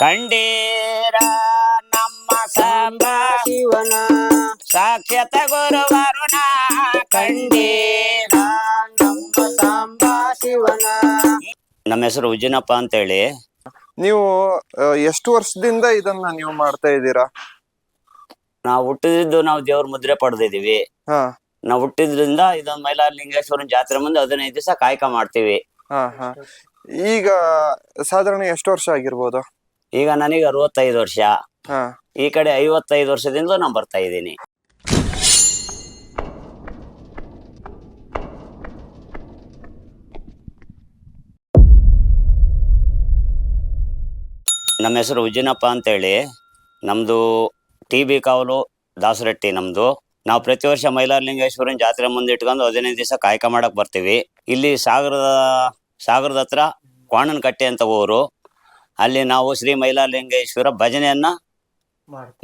ಕಂಡೀರ ನಮ್ಮ ಸಾಂಬ ಶಿವನ ಸಾಕ್ಷಾತ ಗುರುವರುಣ ಕಂಡೀರ ನಮ್ಮ ಸಾಂಬ ಶಿವನ. ನಮ್ಮ ಹೆಸರು ಉಜ್ಜಿನಪ್ಪ ಅಂತೇಳಿ. ನೀವು ಆ, ಎಷ್ಟು ವರ್ಷದಿಂದ ಇದನ್ನ ನೀವು ಮಾಡ್ತಾ ಇದ್ದೀರಾ? ನಾವು ಹುಟ್ಟಿದ್ದು ನಾವು ದೇವ್ರ ಮುದ್ರೆ ಪಡೆದಿದ್ದೀವಿ. ಹಾ. ನಾವು ಹುಟ್ಟಿದ್ರಿಂದ ಇದೊಂದು ಮೈಲಾರ ಲಿಂಗೇಶ್ವರನ ಜಾತ್ರೆ ಮುಂದೆ ಹದಿನೈದು ದಿವಸ ಕಾಯ್ಕ ಮಾಡ್ತೀವಿ. ಹಾ ಹಾ. ಈಗ ಸಾಧಾರಣ ಎಷ್ಟು ವರ್ಷ ಆಗಿರ್ಬೋದು? ಈಗ ನನಗೆ ಅರವತ್ತೈದು ವರ್ಷ. ಹಾ. ಈ ಕಡೆ ಐವತ್ತೈದು ವರ್ಷದಿಂದ ನಾನು ಬರ್ತಾ ಇದ್ದೀನಿ. ನಮ್ಮ ಹೆಸರು ಉಜ್ಜಿನಪ್ಪ ಅಂತೇಳಿ. ನಮ್ಮದು ಟಿ ಬಿ ಕಾವಲು ದಾಸರಟ್ಟಿ ನಮ್ಮದು ನಾವು ಪ್ರತಿ ವರ್ಷ ಮೈಲಾರಲಿಂಗೇಶ್ವರನ ಜಾತ್ರೆ ಮುಂದೆ ಇಟ್ಕೊಂಡು ಹದಿನೈದು ದಿವಸ ಕಾಯ್ಕ ಮಾಡಕ್ಕೆ ಬರ್ತೀವಿ. ಇಲ್ಲಿ ಸಾಗರದ ಸಾಗರದ ಹತ್ರ ಕ್ವಾಣನ ಕಟ್ಟೆ ಅಂತ ಊರು. ಅಲ್ಲಿ ನಾವು ಶ್ರೀ ಮೈಲಾಲಿಂಗೇಶ್ವರ ಭಜನೆಯನ್ನ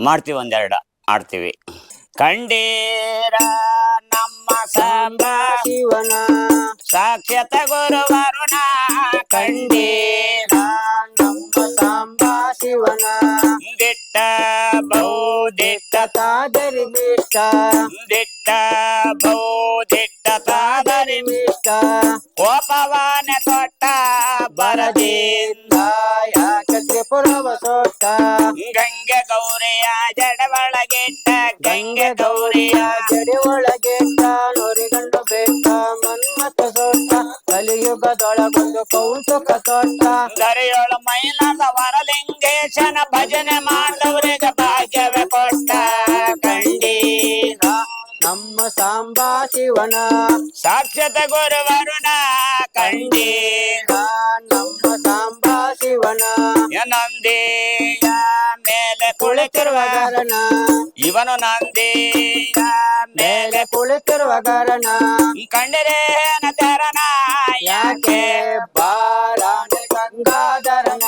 ಮಾಡ್ತೀವಿ. ಒಂದೆರಡ ಆಡ್ತೀವಿ ಕಂಡೀರ ನಮ್ಮ ಸಾಂಬ ಶಿವನ. ಸಾಕ್ಷಾತ ಗುರುವರುಣ. ಕಂಡೀರ ನಮ್ಮ ಸಾಂಬ ಶಿವನ. ದಿಟ್ಟ ಬೌದಿಟ್ಟ ತಾದರಿ ಮಿಷ್ಟ ದಿಟ್ಟ ಬೌದಿಟ್ಟ ತಾದರಿ ಮಿಷ್ಟ ಕೋಪವಾನ ತೊಟ್ಟ ಬರದಿಂದ ಯಾಕೆ ತ್ರಿಪುರವ ಸೋತ ಗಂಗೆ ಗೌರಿಯ ಜಡವಳಗೆಟ್ಟ ಗಂಗೆ ಗೌರಿಯ ಜಡಿ ಒಳಗೆ ನೋರಿಗಂಡು ಬೇಕ ಮನ್ಮತ ಸೋತ ಕಲಿಯುಗದೊಳಗೊಂದು ಕೌತುಕ ತೊಟ್ಟ ದರೆಯೊಳು ಮೈಲಾದ ವರಲಿಂಗೇಶನ ಭಜನೆ ಮಾಡಿದವರಿಗೆ ಭಾಗ್ಯವೇ ಕೊಟ್ಟ. ನಮ್ಮ ಸಾಂಬ ಶಿವನ. ಗುರು ಗುರುವರುಣ ಕಂಡೀರ ನಮ್ಮ ಸಾಂಬಾ ಶಿವನ. ನಂದಿಯ ಮೇಲೆ ಕುಳಿತಿರುವ ಕಾರಣ ಇವನು ನಂದಿಯ ಮೇಲೆ ಕುಳಿತಿರುವ ಕಾರಣ ಕಂಡರೆ ತೆರನ ಯಾಕೆ? ಬಾರಾಣೆ ಗಂಗಾಧರನ.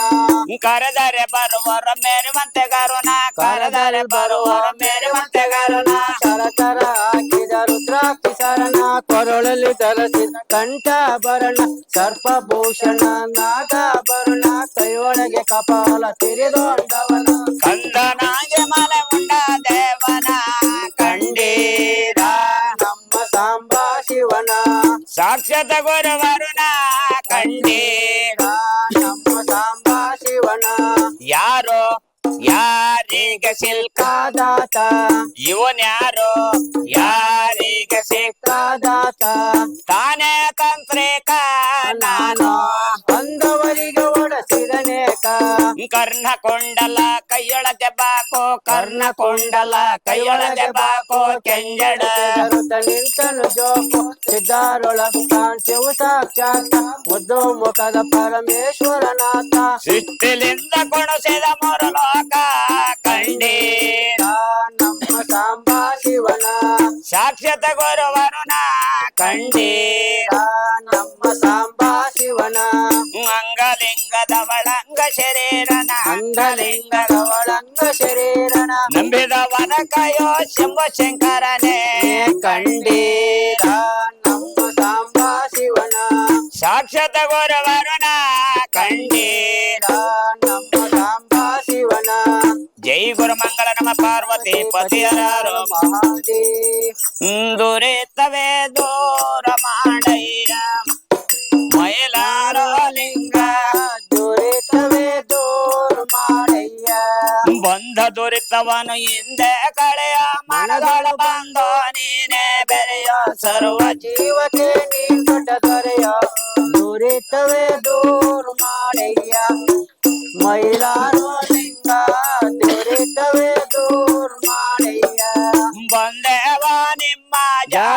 ಕರೆದರೆ ಬರುವರ ಮೇರುವಂತೆ ಕರುಣ ಕರೆದರೆ ಬರುವರ ಮೇರುವಂತೆ ಗರುಣ. ಸರಸರ ಹಾಕಿದ ರುದ್ರಾಕ್ಷಿ ಶರಣ ಕೊರಳಲ್ಲಿ ಧರಿಸಿದ ಕಂಠಾಭರಣ ಸರ್ಪಭೂಷಣ ನಾಗಾಭರಣ ಕೈಯೊಳಗೆ ಕಪಾಲ ತಿರಿದೊಂಡವನ ಕಂದನಾಗೆ ಮಲೆ ಉಂಡ ದೇವನ, ಕಂಡೀರ ನಮ್ಮ ಸಾಂಬ ಶಿವನ. ಸಾಕ್ಷಾತ ಗುರುವರುಣ ಕಂಡೀರ ನಮ್ಮ ಸಾಂಬ ಶಿವನ. ಯಾರು ಯಾರಿಗೆ ಸಿಲ್ಕಾದಾತ ಇವನ್ ಯಾರು? ಯಾರೀಗ ಸಿಕ್ಕಾದಾತ? ತಾನೇ ತಂತ್ರೇಕ ನಾನು. ಬಂದವರಿಗೆ ಒಡಸಿದನೇಕ ಕರ್ಣ ಕೊಂಡಲ, ಕೈಯೊಳಗೆ ಬಾಕೋ, ಕರ್ಣ ಕೊಂಡಲ, ಕೈಯೊಳಗೆ ಬಾಕೋ, ಕೆಂಜಡ. ನಿಂತನು ಜೋಕು ಸಿದ್ಧಾರೊಳಗು ಕಾಣ್ತೆವು ಸಾಕ್ಷಾತ್ ಮುದ್ದು ಮುಖದ ಪರಮೇಶ್ವರನಾಥ ಸಿಟ್ಟಿಲಿಂದ ಕೊಣಸಿದ ಮೂರು ಕಂಡೀರ ನಮ್ಮ ಸಾಂಬ ಶಿವನ ಸಾಕ್ಷಾತ ಗುರುವರುಣ ಕಂಡೀರ ನಮ್ಮ ಸಾಂಬ ಶಿವನ ಅಂಗಲಿಂಗದ ಒಳಂಗ ಶರೀರನ ಅಂಗಲಿಂಗದ ಒಳಂಗ ಶರೀರನ ನಂಬಿದವನ ಕಯೋ ಶಂಭ ಶಂಕರನೇ ಕಂಡೀರ ನಮ್ಮ ಸಾಂಬ ಶಿವನ ಸಾಕ್ಷಾತ ಗುರುವರುಣ ಕಂಡೀರ ಗುರು ಮಂಗಳ ನಮ ಪಾರ್ವತಿ ಪತಿಯರಾರು ದುರಿತವೇ ದೂರ ಮಾಡಯ್ಯ. ಮೈಲಾರ ಲಿಂಗ. ದೊರೆತವೇ ದೂರ ಮಾಡಯ್ಯ. ಬಂಧ ದುರಿತವನು ಹಿಂದೆ ಕಳೆಯ ಮನಗಳ ಬಂದೋ ನೀನೇ ಬೆರೆಯ ಸರ್ವ ಜೀವಕ್ಕೆ ನೀ ದೊಡ್ಡ ದೊರೆಯ. ದೊರೆತವೇ ದೂರ ಮಾಡಯ್ಯ. ಮೈಲಾರೋ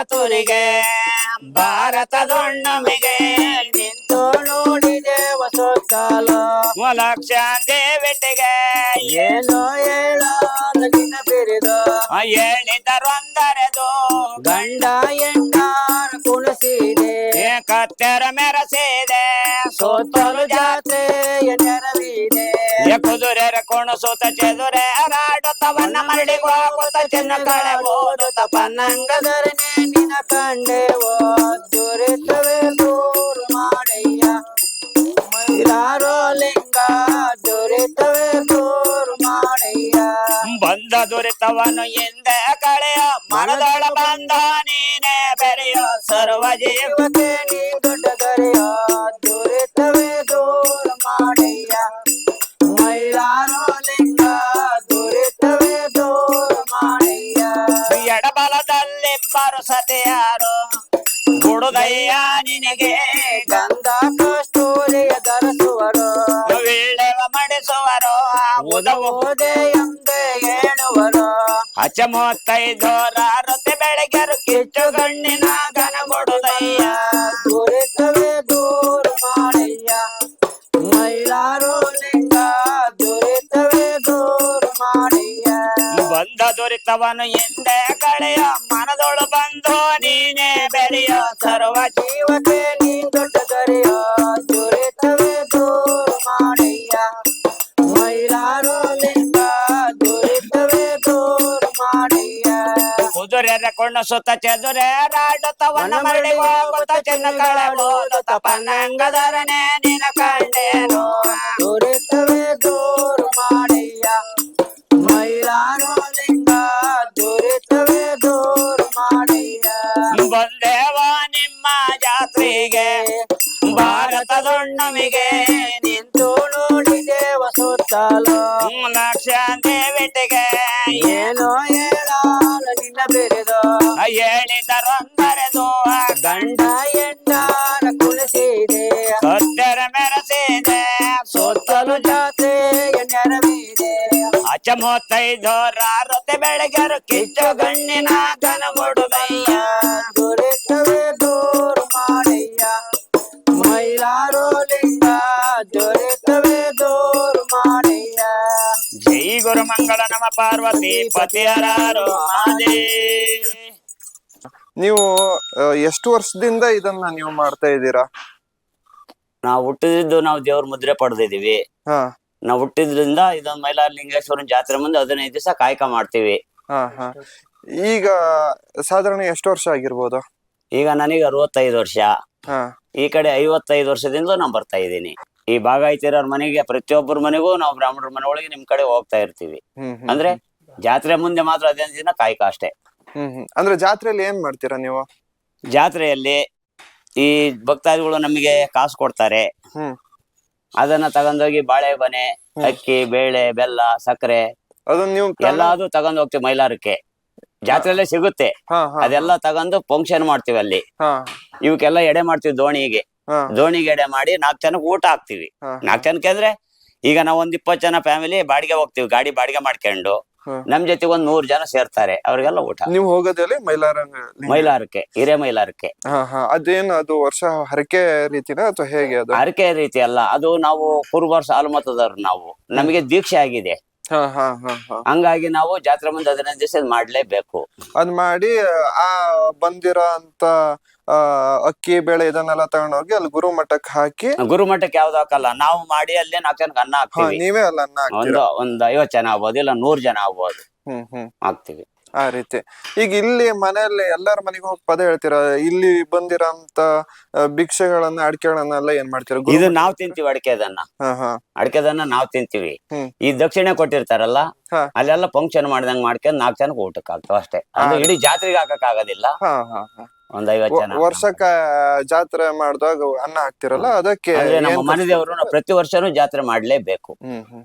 ಜಾತುರಿಗೆ ಭಾರತದೊಣ್ಣಮಿಗೆ ನಿಂತು ನೋಡಿದೆ ಲಕ್ಷ ದೇವಿಟಿಗೆ ಏನೋ ಹೇಳಾಲಗಿನ ಬಿರಿದು. ಹೇಳಿದರೊಂದರೆದು ಗಂಡ ಎಣ್ಣ ಕುಣಿಸಿದೆ. ಕತ್ತೆರ ಮೆರಸಿದೆ. ಸೋತರು ಜಾತ್ರೆಯ ನೆರವಿದೆ. ಕೋಣ ಸೋತ ಚೆದುರೆ ಕರಡಿಗೋ ಚಿನ್ನ ಕಳ ಓದುತ್ತ ಪನ್ನಂಗದರನೆ ನಿನ ಕಂಡೆ ಓದುರಿತವೆ ದೂರ ಮಾಡಯ್ಯ ಮೈಲಾರೋ ಲಿಂಗ, ದೊರೆತವೆ ದೂರ ಮಾಡಯ್ಯ ಬಂದ ದೊರೆತವನು ಎಂದ ಕಳೆಯ, ಮನದೊಳ ಬಂದ ನೀನೆ ಬೆರೆಯೋ ಸರ್ವ ಜೀವಕ್ಕೆ ನೀ ದೊಡ್ಡ ದೊರೆಯೋ. ಎಡಬಲದಲ್ಲಿ ಬರುಸತೆಯಾರು ಹುಡುಗಯ್ಯ ನಿನಗೆ ಗಂಗಾ ಕಸ್ತೂರಿಯ ಧರಿಸುವರು. ವೀಳ್ಯವ ಮಡಿಸುವರು ಎಂದು ಹೇಳುವರು. ಹಚ್ಚ ಮೂವತ್ತೈದೋರ ರೊತ್ತೆ ಬೆಳಗ್ಗೆರು ಕಿಚ್ಚು ಗಣ್ಣಿನ ಗನ ಬಂದ ಎಂದೆ ಕಳೆಯ ಮನದೊಳು ಬಂದು ನೀನೇ ಬೆಳೆಯ ಸರ್ವ ಜೀವಕ್ಕೆ ನೀ ದೊಡ್ಡ ದರೆಯ. ದುರಿತವೇ ದೂರ ಮಾಡಯ್ಯ ಮೈಲಾರು ಲಿಂಗ ದುರಿತವೇ ದೂರ ಮಾಡಯ್ಯ ಕುದುರೆರ ಕೊಣ್ಣ ಸುತ್ತ ಚದುರೆ ರಾಡ ತವನ ಮರಳಿ ಹೋಗುತ್ತ ಚೆನ್ನ ಕಳೆಬೋದು ತಪನಂಗದರನೆ ನಿನ ಕಂಡೇನು ಸುತ್ತಲೋ ಲಕ್ಷ ದೇವಿಟಿಗೆ ಏನೋ ಹೇಳಾಲ ನಿನ್ನ ಬೆರೆದು. ಹೇಳಿದರೊಂದರೆದು ಗಂಡ ಎಂಡಾರ ಕುಳಿಸಿದೆ ಸತ್ಯರ ಮೆರೆಸಿದೆ. ಸುತ್ತಲು ಜಾತ್ರೆಯ ನೆರವಿದೆ. ಅಚ್ಚ ಮೂವತ್ತೈದು ರಾರತೆ ಬೆಳಗ್ಗೆರು ಕಿಚ್ಚು ಗಣ್ಣಿನ ಧನ ಮುಡುಗಯ್ಯ ದುರಿತವೇ ಮಂಗಳ ನಮ ಪಾರ್ವತಿ ಪತಿಯರಾರು ನೀವು ಆ, ಎಷ್ಟು ವರ್ಷದಿಂದ ಇದನ್ನ ನೀವು ಮಾಡ್ತಾ ಇದ್ದೀರಾ? ನಾವು ಹುಟ್ಟಿದ್ದು ನಾವು ದೇವ್ರ ಮುದ್ರೆ ಪಡೆದಿದೀವಿ ಹಾ. ನಾವು ಹುಟ್ಟಿದ್ರಿಂದ ಇದೊಂದು ಮೈಲಾರಲಿಂಗೇಶ್ವರನ ಜಾತ್ರೆ ಮುಂದೆ ಹದಿನೈದು ದಿವಸ ಕಾಯ್ಕ ಮಾಡ್ತೀವಿ. ಹಾ ಹಾ. ಈಗ ಸಾಧಾರಣ ಎಷ್ಟು ವರ್ಷ ಆಗಿರ್ಬೋದು? ಈಗ ನನಗೆ ಅರವತ್ತೈದು ವರ್ಷ. ಹಾ. ಈ ಕಡೆ ಐವತ್ತೈದು ವರ್ಷದಿಂದ ನಾನು ಬರ್ತಾ ಇದ್ದೀನಿ. ಈ ಭಾಗ ಐತಿರೋರ್ ಮನೆಗೆ ಪ್ರತಿಯೊಬ್ಬರ ಮನೆಗೂ ನಾವು ಬ್ರಾಹ್ಮಣರ ಮನೆ ಒಳಗೆ ನಿಮ್ ಕಡೆ ಹೋಗ್ತಾ ಇರ್ತೀವಿ. ಅಂದ್ರೆ ಜಾತ್ರೆ ಮುಂದೆ ಮಾತ್ರ ಹದಿನೈದು ದಿನ ಕಾಯ್ಕ ಅಷ್ಟೇ. ಹ್ಮ್ ಹ್ಮ್. ಅಂದ್ರೆ ಜಾತ್ರೆಯಲ್ಲಿ ಏನ್ ಮಾಡ್ತೀರಾ ನೀವು? ಜಾತ್ರೆಯಲ್ಲಿ ಈ ಭಕ್ತಾದಿಗಳು ನಮಗೆ ಕಾಸು ಕೊಡ್ತಾರೆ. ಹ್ಮ್. ಅದನ್ನ ತಗೊಂಡೋಗಿ ಬನೆ ಅಕ್ಕಿ ಬೇಳೆ ಬೆಲ್ಲ ಸಕ್ಕರೆ ಅದನ್ನ ನೀವು ಎಲ್ಲಾದು ತಗೊಂಡ್ ಹೋಗ್ತೀವಿ ಮೈಲಾರಕ್ಕೆ. ಜಾತ್ರೆಲ್ಲೇ ಸಿಗುತ್ತೆ. ಹಾ ಹಾ ಅದೆಲ್ಲ ತಗೊಂಡು ಫಂಕ್ಷನ್ ಮಾಡ್ತೀವಿ ಅಲ್ಲಿ. ಹಾ. ಇವಕ್ಕೆಲ್ಲ ಎಡೆ ಮಾಡ್ತೀವಿ ದೋಣಿಗೆ. ಹಾ. ದೋಣಿಗೆ ಮಾಡಿ ನಾಲ್ಕು ಜನಕ್ಕೆ ಊಟ ಹಾಕ್ತಿವಿ. ನಾಲ್ಕು ಜನಕ್ಕೆ ಅಂದ್ರೆ ಈಗ ನಾವ್ ಒಂದ್ ಇಪ್ಪತ್ತು ಜನ ಫ್ಯಾಮಿಲಿ ಬಾಡಿಗೆ ಹೋಗ್ತೀವಿ ಗಾಡಿ ಬಾಡಿಗೆ ಮಾಡ್ಕೊಂಡು. ನಮ್ ಜೊತೆಗೆ ಒಂದ್ ನೂರ್ ಜನ ಸೇರ್ತಾರೆ ಅವ್ರಿಗೆಲ್ಲ ಊಟ. ನೀವು ಹೋಗೋದಲ್ಲಿ ಮೈಲಾರ ಮೈಲಾರಕ್ಕೆ ಹಿರೇ ಮೈಲಾರಕ್ಕೆ ಅದೇನ ಅದು ವರ್ಷ ಹರಕೆ ರೀತಿನ ಅಥವಾ ಹೇಗೆ ಅದು? ಹರಕೆ ರೀತಿ ಅಲ್ಲ ಅದು ನಾವು ಕುರುಬರ್ ಸಾಲು ಮತದವ್ರು ನಾವು ನಮಗೆ ದೀಕ್ಷೆ ಆಗಿದೆ. ಹಂಗಾಗಿ ನಾವು ಜಾತ್ರೆ ಮುಂದೆ ಹದಿನೈದು ದಿವಸ ಮಾಡ್ಲೇಬೇಕು. ಅದ್ ಮಾಡಿ ಆ ಬಂದಿರೋ ಅಂತ ಆ, ಅಕ್ಕಿ ಬೇಳೆ ಇದನ್ನೆಲ್ಲ ತಗೊಂಡೋಗಿ ಅಲ್ಲಿ ಗುರು ಮಠಕ್ಕೆ ಹಾಕಿ ಗುರುಮಠಕ್ಕೆ ಯಾವ್ದು ಹಾಕಲ್ಲ. ನಾವು ಮಾಡಿ ಅಲ್ಲೇ ನಾಲ್ಕು ಜನಕ್ಕೆ ಅನ್ನ ಹಾ ಹಾಕ್ತಿವಿ ನೀವೇ ಅಲ್ಲ ಅನ್ನ ಹಾಕ್ತೀರಾ? ಒಂದು ಒಂದ್ ಐವತ್ ಜನ ಆಗ್ಬೋದು ಇಲ್ಲ ನೂರ್ ಜನ ಆಗ್ಬೋದು. ಹ್ಮ್ ಹ್ಮ್. ಹಾಕ್ತಿವಿ. ಆ ರೀತಿ. ಈಗ ಇಲ್ಲಿ ಮನೆಯಲ್ಲಿ ಎಲ್ಲರ ಮನೆಗೆ ಹೋಗಿ ಪದ ಹೇಳ್ತೀರಾ? ಇಲ್ಲಿ ಬಂದಿರಂತ ಭಿಕ್ಷೆಗಳನ್ನ ಅಡಿಕೆಗಳನ್ನೆಲ್ಲ ಏನ್ ಮಾಡ್ತೀರ? ಗುರು ಇದು ನಾವ್ ತಿಂತೀವಿ ಅಡಿಕೆದನ್ನ. ಹಾ ಹಾ. ಅಡಿಕೆದನ್ನ ನಾವ್ ತಿಂತೀವಿ. ಹ್ಮ್. ಈ ದಕ್ಷಿಣೆ ಕೊಟ್ಟಿರ್ತಾರಲ್ಲ ಹಾ. ಅಲ್ಲೆಲ್ಲ ಫಂಕ್ಷನ್ ಮಾಡ್ದಂಗ್ ಮಾಡ್ಕೊಂಡ್ ನಾಲ್ಕು ಜನಕ್ಕೆ ಊಟಕ್ಕೆ ಆಗ್ತಾವ ಅಷ್ಟೇ. ಅದು. ಇಡೀ ಜಾತ್ರೆಗೆ ಹಾಕಕ್ ಆಗೋದಿಲ್ಲ ಹಾ ಹಾ ಹಾ. ಒಂದ್ ಐವತ್ ಜನ. ವರ್ಷಕ್ಕ ಜಾತ್ರೆ ಮಾಡಿದಾಗ ಅನ್ನ ಹಾಕ್ತಿರಲ್ಲ ಅದಕ್ಕೆ ಅಂದ್ರೆ ನಮ್ಮ ಏನ್ ಮನೆ ದೇವರು ಪ್ರತಿ ವರ್ಷನೂ ಜಾತ್ರೆ ಮಾಡ್ಲೇಬೇಕು. ಹ್ಮ್ ಹ್ಮ್.